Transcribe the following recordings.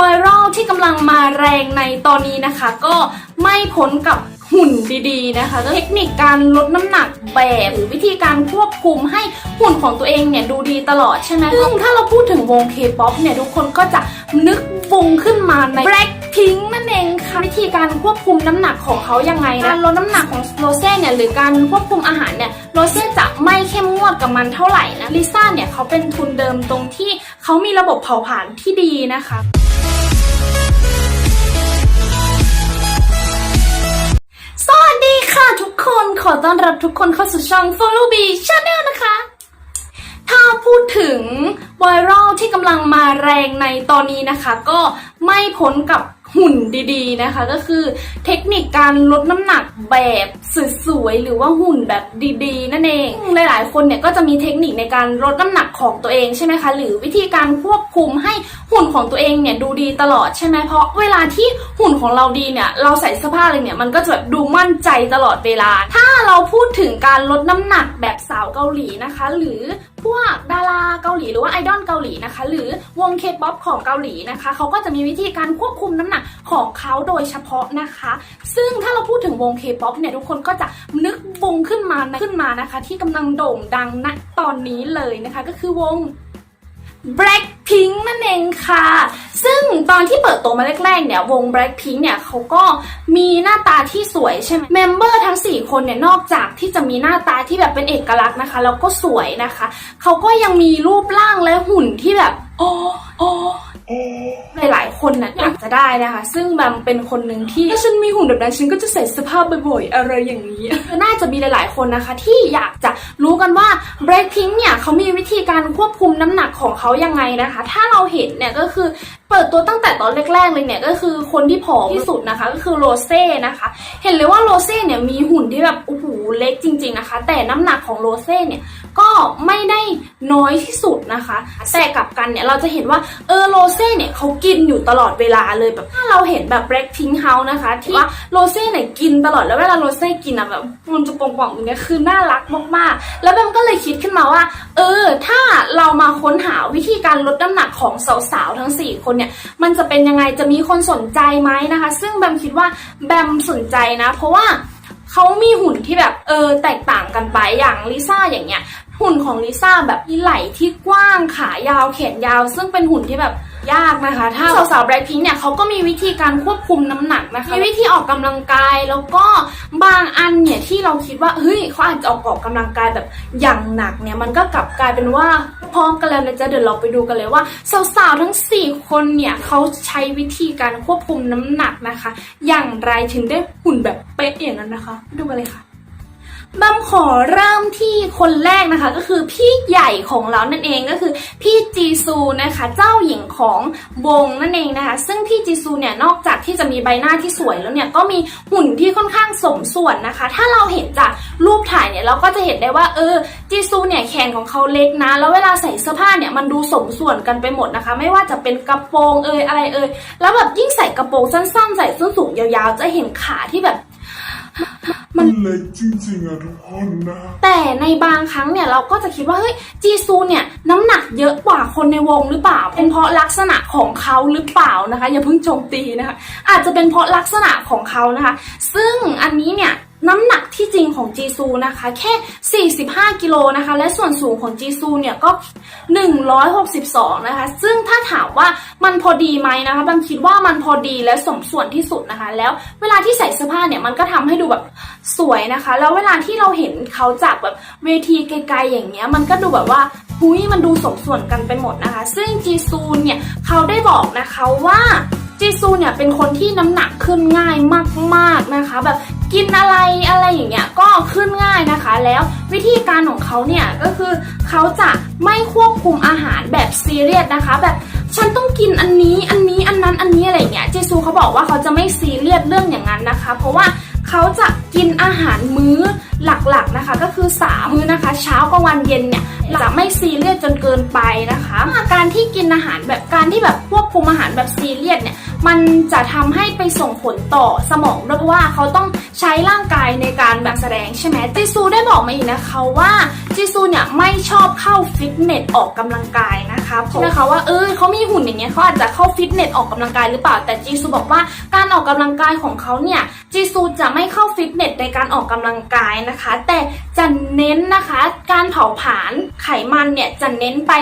ไวรัลที่กำลังมาแรงในตอนนี้นะคะ ก็ไม่พ้นกับหุ่นดีๆนะคะเทคนิคการลดน้ำหนักแบบหรือวิธีการควบคุมให้หุ่นของตัวเองเนี่ยดูดีตลอดใช่ไหมซึ่งถ้าเราพูดถึงวง K-POP เนี่ยทุกคนก็จะนึกวงขึ้นมาใน Blackpink นั่นเองค่ะวิธีการควบคุมน้ำหนักของเขายังไงนะการลดน้ำหนักของโรเซ่ เนี่ยหรือการควบคุมอาหารเนี่ยโรเซ่จะไม่เข้มงวดกับมันเท่าไหร่นะลิซ่าเนี่ยเขาเป็นทุนเดิมตรงที่เขามีระบบเผาผลาญที่ดีนะคะสวัสดีค่ะทุกคนขอต้อนรับทุกคนเข้าสู่ช่อง Follow B Channel นะคะ ถ้าพูดถึงไวรัลที่กำลังมาแรงในตอนนี้นะคะ ก็ไม่พ้นกับ หุ่นดีๆนะคะ ก็คือเทคนิคการลดน้ำหนักแบบสวยๆหรือว่าหุ่นแบบดีๆ นั่นเองหลายๆคนเนี่ยก็จะมีเทคนิคในการลดน้ำหนักของตัวเองใช่ไหมคะหรือวิธีการควบคุมให้หุ่นของตัวเองเนี่ยดูดีตลอดใช่ไหมเพราะเวลาที่หุ่นของเราดีเนี่ยเราใส่เสื้อผ้าอะไรเนี่ยมันก็จะแบบดูมั่นใจตลอดเวลา ถ้าเราพูดถึงการลดน้ำหนักแบบสาวเกาหลีนะคะ หรือพวกดาราเกาหลีหรือว่าไอดอลเกาหลีนะคะ หรือวงเคป๊อปของเกาหลีนะคะเขาก็จะมีวิธีการควบคุมน้ำหนักของเขาโดยเฉพาะนะคะ ซึ่งถ้าเราพูดถึงวงเคป๊อปเนี่ยทุกคนก็จะนึกวงขึ้นมาขึ้นมานะคะ ที่กำลังโด่งดังณตอนนี้เลยนะคะ ก็คือวง Blackpink นั่นเองค่ะ ซึ่งตอนที่เปิดตัวมาแรกๆเนี่ยวง Blackpink เนี่ยเขาก็มีหน้าตาที่สวยใช่ไหมเมมเบอร์ทั้ง 4 คนเนี่ยนอกจากที่จะมีหน้าตาที่แบบเป็นเอกลักษณ์นะคะแล้วก็สวยนะคะ เขาก็ยังมีรูปร่างและหุ่นที่แบบ โอ้โอ้ หลายๆคนน่ะอยากจะได้นะคะ ซึ่งแบมเป็นคนหนึ่งที่ถ้าฉันมีหุ่นแบบนั้นฉันก็จะใส่เสื้อผ้าบ่อยๆอะไรอย่างนี้ น่าจะมีหลายๆคนนะคะ ที่อยากจะรู้กันว่า Blackpink เนี่ยเขามีวิธีการควบคุมน้ำหนักของเขายังไงนะคะ ถ้าเราเห็นเนี่ยก็คือเปิดตัวตั้งแต่ตอนแรกๆเลยเนี่ยก็คือคนที่ผอมที่สุดนะคะ ก็คือโรเซ่นะคะ เห็นเลยว่าโรเซ่เนี่ยมีหุ่นที่แบบโอ้ เล็กจริง ๆนะคะ แต่น้ำหนักของโรเซ่เนี่ยก็ไม่ได้น้อยที่สุดนะคะ แต่กลับกันเนี่ยเราจะเห็นว่าเออโรเซ่เนี่ยเขากินอยู่ตลอดเวลาเลยแบบถ้าเราเห็นแบบ Blackpink House นะคะ ที่ว่าโรเซ่เนี่ยกินตลอดแล้วเวลาโรเซ่กินอะแบบมันจะป่องๆอย่างเงี้ยคือน่ารักมากๆ แล้วแบมก็เลยคิดขึ้นมาว่า เออ ถ้าเรามาค้นหาวิธีการลดน้ำหนักของสาวๆทั้ง 4 คนเนี่ยมันจะเป็นยังไงจะมีคนสนใจไหมนะคะ ซึ่งแบมคิดว่าแบมสนใจนะ เพราะว่า เขามีหุ่นที่แบบเออแตกต่างกันไปอย่างลิซ่าอย่างเงี้ยหุ่นของลิซ่าแบบมีไหล่ที่กว้างขายาวแขนยาว ซึ่งเป็นหุ่นที่แบบยากนะคะ ถ้าสาวๆแบล็คพิงเนี่ยเขาก็มีวิธีการควบคุมน้ำหนักนะคะมีวิธีออกกำลังกายแล้วก็บางอันเนี่ยที่เราคิดว่าเฮ้ยเขาอาจจะออกออกกำลังกายแบบอย่างหนักเนี่ยมันก็กลับกลายเป็นว่า พร้อมกันแล้วนะจ๊ะเดี๋ยวเราไปดูกันเลยว่าสาวๆทั้ง 4 คนเนี่ยเขาใช้วิธีการควบคุมน้ำหนักนะคะ อย่างไรถึงได้หุ่นแบบเป๊ะอย่างนั้นนะคะ ดูกันเลยค่ะ บัมขอเริ่มที่คนแรกนะคะ ก็คือพี่ใหญ่ของเรานั่นเองก็คือพี่จีซูนะคะ เจ้าหญิงของวงนั่นเองนะคะ ซึ่งพี่จีซูเนี่ยนอกจากที่จะมีใบหน้าที่สวยแล้วเนี่ยก็มีหุ่นที่ค่อนข้างสมส่วนนะคะ ถ้าเราเห็นจากรูปถ่ายเนี่ยเราก็จะเห็นได้ว่าเออจีซูเนี่ยแขนของเขาเล็กนะ แล้วเวลาใส่เสื้อผ้าเนี่ยมันดูสมส่วนกันไปหมดนะคะ ไม่ว่าจะเป็นกระโปรงเอยอะไรเอยแล้วแบบยิ่งใส่กระโปรงสั้น ๆ ใส่ส้นสูงยาวๆ จะเห็นขาที่แบบ มันเล็กจริงๆอะทุกคนนะ แต่ในบางครั้งเนี่ยเราก็จะคิดว่าเฮ้ยจีซูเนี่ยน้ำหนักเยอะกว่าคนในวงหรือเปล่า เป็นเพราะลักษณะของเขาหรือเปล่านะคะ อย่าเพิ่งโจมตีนะคะ อาจจะเป็นเพราะลักษณะของเขานะคะ ซึ่งอันนี้เนี่ยน้ำหนักที่จริง ของจีซูนะคะ แค่ 45 กิโลนะคะ และส่วนสูงของจีซูเนี่ยก็ 162 นะคะ ซึ่งถ้าถามว่ามันพอดีไหมนะคะบัมคิดว่ามันพอดีและสมส่วนที่สุดนะคะ แล้วเวลาที่ใส่เสื้อผ้าเนี่ยมันก็ทำให้ดูแบบสวยนะคะ แล้วเวลาที่เราเห็นเขาจากแบบเวทีไกลๆอย่างเงี้ยมันก็ดูแบบว่าหุ้ยมันดูสมส่วนกันไปหมดนะคะ ซึ่งจีซูเนี่ยเขาได้บอกนะคะว่าจีซูเนี่ยเป็นคนที่น้ำหนักขึ้นง่ายมากๆนะคะ แบบ กินอะไรอะไรอย่างเงี้ยก็ขึ้นง่ายนะคะ แล้ววิธีการของเขาเนี่ยก็คือเขาจะไม่ควบคุมอาหารแบบซีเรียสนะคะ แบบฉันต้องกินอันนี้อันนี้อันนั้นอันนี้อะไรอย่างเงี้ยเจซูเขาบอกว่าเขาจะไม่ซีเรียสเรื่องอย่างนั้นนะคะ เพราะว่าเขาจะกินอาหารมื้อหลักๆนะคะ ก็คือ3มื้อนะคะ เช้ากลางวันเย็นเนี่ยจะไม่ซีเรียสจนเกินไปนะคะ การที่กินอาหารแบบการที่แบบควบคุมอาหารแบบซีเรียสเนี่ย มันจะทำให้ไปส่งผลต่อสมองด้วยเพราะว่าเขาต้องใช้ร่างกายในการแบบแสดงใช่ไหมจิซูได้บอกมาอีกนะคะว่าจิซูเนี่ย ชอบเข้าฟิตเนสออกกำลังกายนะคะเพราะนะคะว่าเออเขามีหุ่นอย่างเงี้ยเขาอาจจะเข้าฟิตเนสออกกำลังกายหรือเปล่าแต่จีซูบอกว่าการออกกำลังกายของเขาเนี่ยจีซูจะไม่เข้าฟิตเนสในการออกกำลังกายนะคะ แต่จะเน้นนะคะการเผาผลาญไขมันเนี่ยจะเน้นไป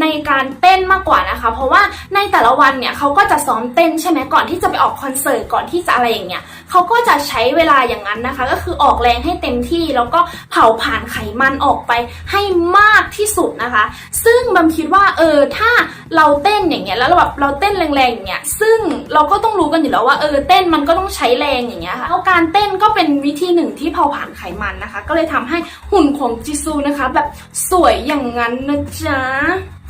ในการเต้นมากกว่านะคะ เพราะว่าในแต่ละวันเนี่ยเขาก็จะซ้อมเต้นใช่ไหมก่อนที่จะไปออกคอนเสิร์ตก่อนที่จะอะไรอย่างเงี้ยเขาก็จะใช้เวลาอย่างนั้นนะคะ ก็คือออกแรงให้เต็มที่แล้วก็เผาผลาญไขมันออกไปให้มากากที่สุดนะคะ ซึ่งบัมคิดว่าเออถ้าเราเต้นอย่างเงี้ยแล้วเราแบบเราเต้นแรงๆอย่างเงี้ยซึ่งเราก็ต้องรู้กันอยู่แล้วว่าเออเต้นมันก็ต้องใช้แรงอย่างเงี้ยค่ะแล้วการเต้นก็เป็นวิธีหนึ่งที่เผาผลาญไขมันนะคะ ก็เลยทำให้หุ่นของจิซูนะคะ แบบสวยอย่างนั้นนะจ๊ะ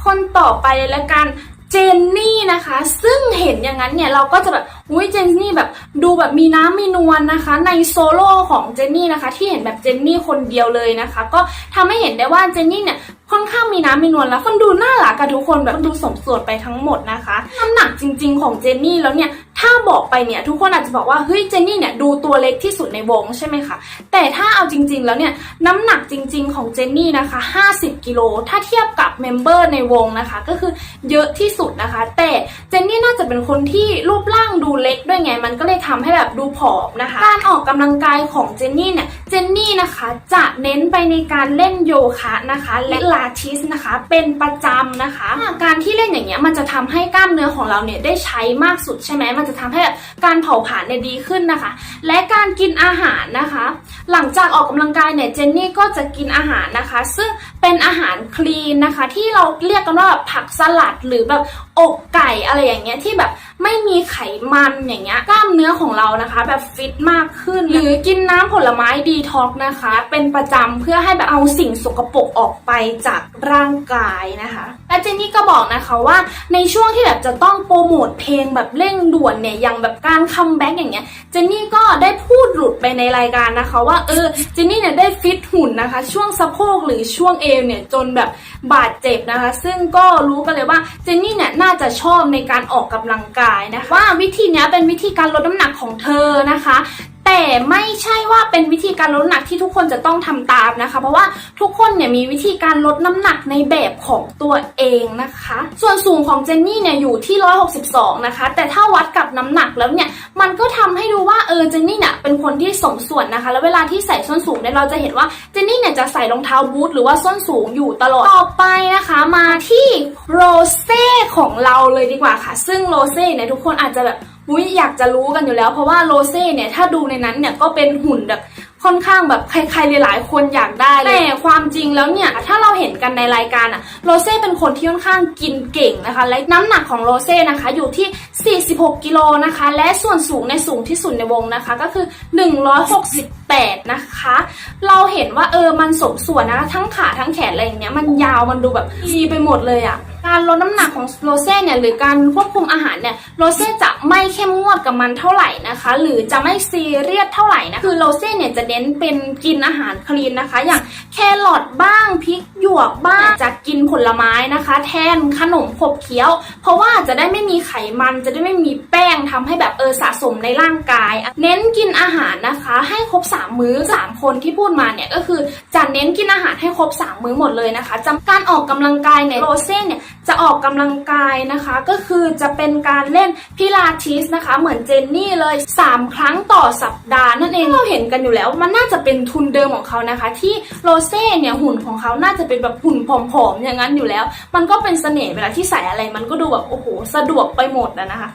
คนต่อไปเลยละกัน เจนนี่นะคะ ซึ่งเห็นอย่างนั้นเนี่ยเราก็จะแบบอุ้ยเจนนี่แบบดูแบบมีน้ำมีนวลนะคะ ในโซโล่ของเจนนี่นะคะ ที่เห็นแบบเจนนี่คนเดียวเลยนะคะ ก็ทำให้เห็นได้ว่าเจนนี่เนี่ยค่อนข้างมีน้ำมีนวลแล้วคนดูน่ารักกับทุกคนแบบดูสมส่วนไปทั้งหมดนะคะน้ำหนักจริง ๆ ของเจนนี่แล้วเนี่ย ถ้าบอกไปเนี่ยทุกคนอาจจะบอกว่าเฮ้ยเจนนี่เนี่ยดูตัวเล็กที่สุดในวงใช่ไหมคะ แต่ถ้าเอาจริง ๆ แล้วเนี่ยน้ำหนักจริง ๆ ของเจนนี่นะคะ 50 กิโล ถ้าเทียบกับเมมเบอร์ในวงนะคะ ก็คือเยอะที่สุดนะคะ แต่เจนนี่น่าจะเป็นคนที่รูปร่างดูเล็กด้วยไง มันก็เลยทำให้แบบดูผอมนะคะ การออกกำลังกายของเจนนี่เนี่ย เจนนี่นะคะจะเน้นไปในการเล่นโยคะนะคะ และลาทิสนะคะ เป็นประจำนะคะ การที่เล่นอย่างเงี้ยมันจะทำให้กล้ามเนื้อของเราเนี่ยได้ใช้มากสุดใช่ไหมมันจะทำให้แบบการเผาผลาญเนี่ยดีขึ้นนะคะ และการกินอาหารนะคะ หลังจากออกกำลังกายเนี่ยเจนนี่ก็จะกินอาหารนะคะ ซึ่งเป็นอาหารคลีนนะคะ ที่เราเรียกกันว่าผักสลัดหรือแบบอกไก่อะไรอย่างเงี้ยที่แบบ ไม่มีไขมันอย่างเงี้ยกล้ามเนื้อของเรานะคะ แบบฟิตมากขึ้น หรือกินน้ำผลไม้ดีท็อกนะคะ เป็นประจำเพื่อให้แบบเอาสิ่งสกปรกออกไปจากร่างกายนะคะและเจนนี่ก็บอกนะคะว่าในช่วงที่แบบจะต้องโปรโมทเพลงแบบเร่งด่วนเนี่ยอย่างแบบการคัมแบ็กอย่างเงี้ยเจนนี่ก็ได้พูดหลุดไปในรายการนะคะ ว่าเออเจนนี่เนี่ยได้ฟิตหุ่นนะคะ ช่วงสะโพกหรือช่วงเอวเนี่ยจนแบบบาดเจ็บนะคะ ซึ่งก็รู้กันเลยว่าเจนนี่เนี่ยน่าจะชอบในการออกกำลังกายนะคะว่าวิธีนี้เป็นวิธีการลดน้ำหนักของเธอนะคะ แต่ไม่ใช่ว่าเป็นวิธีการลดน้ำหนักที่ทุกคนจะต้องทำตามนะคะ เพราะว่าทุกคนเนี่ยมีวิธีการลดน้ำหนักในแบบของตัวเองนะคะ ส่วนสูงของเจนนี่เนี่ยอยู่ที่ 162 นะคะ แต่ถ้าวัดกับน้ำหนักแล้วเนี่ยมันก็ทำให้ดูว่าเออเจนนี่เนี่ยเป็นคนที่สมส่วนนะคะ แล้วเวลาที่ใส่ส้นสูงเนี่ยเราจะเห็นว่าเจนนี่เนี่ยจะใส่รองเท้าบูทหรือว่าส้นสูงอยู่ตลอดต่อไปนะคะ มาที่โรเซ่ ของเราเลยดีกว่าค่ะ ซึ่งโรเซ่เนี่ยทุกคนอาจจะแบบอุ้ยอยากจะรู้กันอยู่แล้ว เพราะว่าโรเซ่เนี่ยถ้าดูในนั้นเนี่ยก็เป็นหุ่นแบบค่อนข้างแบบใครๆหลายๆคนอยากได้แต่ความจริงแล้วเนี่ยถ้าเราเห็นกันในรายการอะโรเซ่เป็นคนที่ค่อนข้างกินเก่งนะคะ และน้ำหนักของโรเซ่นะคะอยู่ที่ 46 กิโลนะคะ และส่วนสูงในสูงที่สุดในวงนะคะก็คือ 168 นะคะ เราเห็นว่าเออมันสมส่วนนะคะทั้งขาทั้งแขนอะไรอย่างเงี้ยมันยาวมันดูแบบดีไปหมดเลยอะ การลดน้ำหนักของโรเซ่เนี่ยหรือการควบคุมอาหารเนี่ยโรเซ่จะไม่เข้มงวดกับมันเท่าไหร่นะคะ หรือจะไม่ซีเรียสเท่าไหร่นะคือโรเซ่เนี่ยจะเน้นเป็นกินอาหารคลีนนะคะ อย่างแครอทบ้างพริกหยวกบ้าง กินผลไม้นะคะ แทนขนมขบเคี้ยว เพราะว่าจะได้ไม่มีไขมันจะได้ไม่มีแป้งทำให้แบบเออสะสมในร่างกาย เน้นกินอาหารนะคะ ให้ครบ 3 มื้อ 3 คนที่พูดมาเนี่ยก็คือจะเน้นกินอาหารให้ครบ 3 มื้อหมดเลยนะคะจำการออกกำลังกายในโรเซ่เนี่ยจะออกกำลังกายนะคะก็คือจะเป็นการเล่นพิลาทิสนะคะ เหมือนเจนนี่เลย 3 ครั้งต่อสัปดาห์นั่นเองเราเห็นกันอยู่แล้ว มันน่าจะเป็นทุนเดิมของเขานะคะ ที่โรเซ่เนี่ยหุ่นของเขาน่าจะเป็นแบบหุ่นผอมๆอย่างนั้นอยู่แล้ว มันก็เป็นเสน่ห์เวลาที่ใส่อะไรมันก็ดูแบบโอ้โหสะดวกไปหมดนะคะ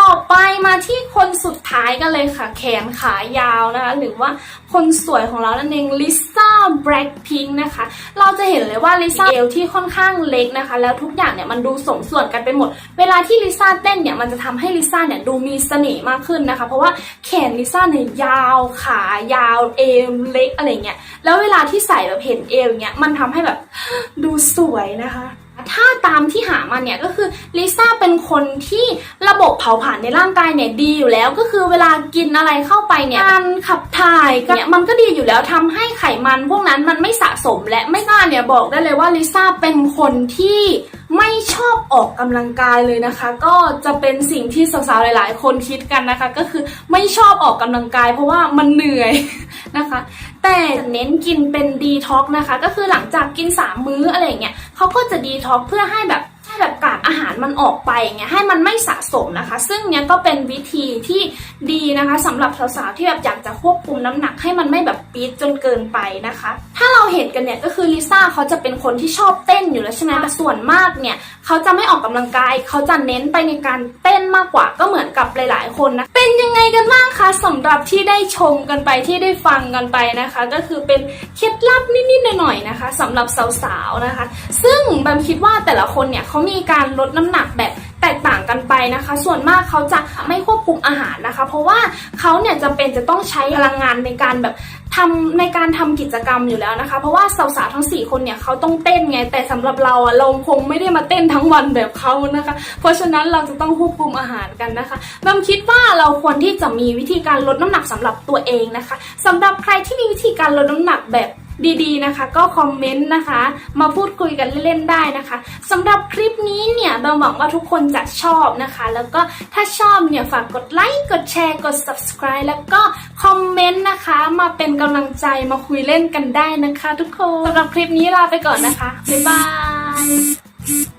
ต่อไปมาที่คนสุดท้ายกันเลยค่ะ แขนขายาวนะคะหรือว่าคนสวยของเรานั่นเองลิซ่าแบล็คพิงค์นะคะ เราจะเห็นเลยว่าลิซ่าเอวที่ค่อนข้างเล็กนะคะ แล้วทุกอย่างเนี่ยมันดูสมส่วนกันไปหมด เวลาที่ลิซ่าเต้นเนี่ยมันจะทำให้ลิซ่าเนี่ยดูมีเสน่ห์มากขึ้นนะคะ เพราะว่าแขนลิซ่าเนี่ยยาวขายาวเอวเล็กอะไรเงี้ยแล้วเวลาที่ใส่แบบเห็นเอวเนี้ยมันทำให้แบบดูสวยนะคะ ถ้าตามที่หามาเนี่ยก็คือลิซ่าเป็นคนที่ระบบเผาผลาญในร่างกายเนี่ยดีอยู่แล้ว ก็คือเวลากินอะไรเข้าไปเนี่ยการขับถ่ายเนี่ยมันก็ดีอยู่แล้วทำให้ไขมันพวกนั้นมันไม่สะสมและไม่ซ่าเนี่ยบอกได้เลยว่าลิซ่าเป็นคนที่ ไม่ชอบออกกำลังกายเลยนะคะ ก็จะเป็นสิ่งที่สาวๆหลาย ๆ คนคิดกันนะคะ ก็คือไม่ชอบออกกำลังกาย เพราะว่ามันเหนื่อยนะคะ แต่เน้นกินเป็นดีท็อกนะคะ ก็คือหลังจากกิน 3 มื้ออะไรเงี้ยเขาก็จะดีท็อกเพื่อให้แบบ ให้แบบกากอาหารมันออกไปอย่างเงี้ยให้มันไม่สะสมนะคะ ซึ่งเนี้ยก็เป็นวิธีที่ดีนะคะสำหรับสาวๆที่แบบอยากจะควบคุมน้ำหนักให้มันไม่แบบปี๊ดจนเกินไปนะคะ ถ้าเราเห็นกันเนี่ยก็คือลิซ่าเขาจะเป็นคนที่ชอบเต้นอยู่แล้วใช่ไหมแต่ส่วนมากเนี่ยเขาจะไม่ออกกำลังกาย เขาจะเน้นไปในการเต้นมากกว่าก็เหมือนกับหลาย ๆ คนนะ เป็นยังไงกันบ้างคะสำหรับที่ได้ชมกันไปที่ได้ฟังกันไปนะคะ ก็คือเป็นเคล็ดลับนิด ๆ หน่อย ๆ นะคะสำหรับสาว ๆ นะคะ ซึ่งแบมคิดว่าแต่ละคนเนี่ยเขามีการลดน้ำหนักแบบแตกต่างกันไปนะคะ ส่วนมากเขาจะไม่ควบคุมอาหารนะคะ เพราะว่าเขาเนี่ยจำเป็นจะต้องใช้พลังงานในการแบบ ทำในการทำกิจกรรมอยู่แล้วนะคะ เพราะว่าสาวๆทั้ง 4 คนเนี่ยเขาต้องเต้นไง แต่สำหรับเราอะเราคงไม่ได้มาเต้นทั้งวันแบบเขานะคะ เพราะฉะนั้นเราจะต้องควบคุมอาหารกันนะคะแบมคิดว่าเราควรที่จะมีวิธีการลดน้ำหนักสำหรับตัวเองนะคะสำหรับใครที่มีวิธีการลดน้ำหนักแบบ ดีๆนะคะ ก็คอมเมนต์นะคะ มาพูดคุยกันเล่นๆได้นะคะสำหรับคลิปนี้เนี่ยเราหวังว่าทุกคนจะชอบนะคะ แล้วก็ถ้าชอบเนี่ยฝากกดไลค์กดแชร์กด subscribe แล้วก็คอมเมนต์นะคะ มาเป็นกำลังใจมาคุยเล่นกันได้นะคะ ทุกคนสำหรับคลิปนี้ลาไปก่อนนะคะบ๊ายบาย